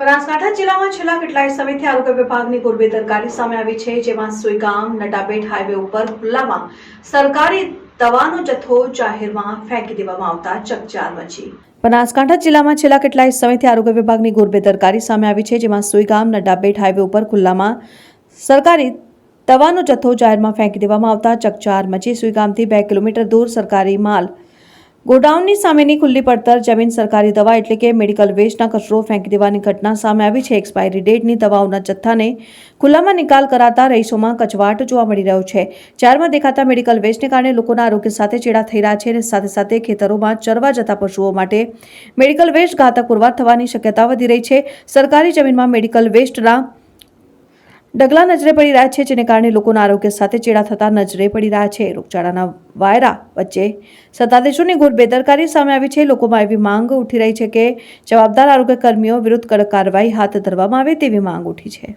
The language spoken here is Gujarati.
બનાસકાંઠા જિલ્લામાં છેલ્લા કેટલાય સમયથી આરોગ્ય વિભાગની ગોરબેદરકારી સામે આવી છે, જેમાં સુઈગામ નટાબેટ હાઈવે ઉપર ખુલ્લામાં સરકારી દવાનો જથ્થો જાહેરમાં ફેંકી દેવામાં આવતા ચકચાર મચી. બનાસકાંઠા જિલ્લામાં છેલ્લા કેટલાય સમયથી આરોગ્ય વિભાગની ગોરબેદરકારી સામે આવી છે, જેમાં સુઈગામ નટાબેટ હાઈવે ઉપર ખુલ્લામાં સરકારી દવાનો જથ્થો જાહેરમાં ફેંકી દેવામાં આવતા ચકચાર મચી. સુઈગામથી બે કિલોમીટર દૂર સરકારી માલ ગોડાઉનની સામેની ખુલ્લી પડતર જમીન સરકારી દવા એટલે કે મેડિકલ વેસ્ટના કચરો ફેંકી દેવાની ઘટના સામે આવી છે. એક્સપાયરી ડેટની દવાઓના જથ્થાને ખુલ્લામાં નિકાલ કરાતા રહીશોમાં કચવાટ જોવા મળી રહ્યો છે. ચારમાં દેખાતા મેડિકલ વેસ્ટને કારણે લોકોના આરોગ્ય સાથે ચેડા થઈ રહ્યા છે અને સાથે સાથે ખેતરોમાં ચરવા જતા પશુઓ માટે મેડિકલ વેસ્ટ ઘાતક પુરવાર થવાની શક્યતા વધી રહી છે. સરકારી જમીનમાં મેડિકલ વેસ્ટના ડગલા નજરે પડી રહ્યા છે, જેને કારણે લોકોના આરોગ્ય સાથે ચેડા થતા નજરે પડી રહ્યા છે. રોગચાળાના વાયરા વચ્ચે સત્તાધીશોની ઘોર બેદરકારી સામે આવી છે. લોકોમાં એવી માંગ ઉઠી રહી છે કે જવાબદાર આરોગ્ય કર્મીઓ વિરુદ્ધ કડક કાર્યવાહી હાથ ધરવામાં આવે તેવી માંગ ઉઠી છે.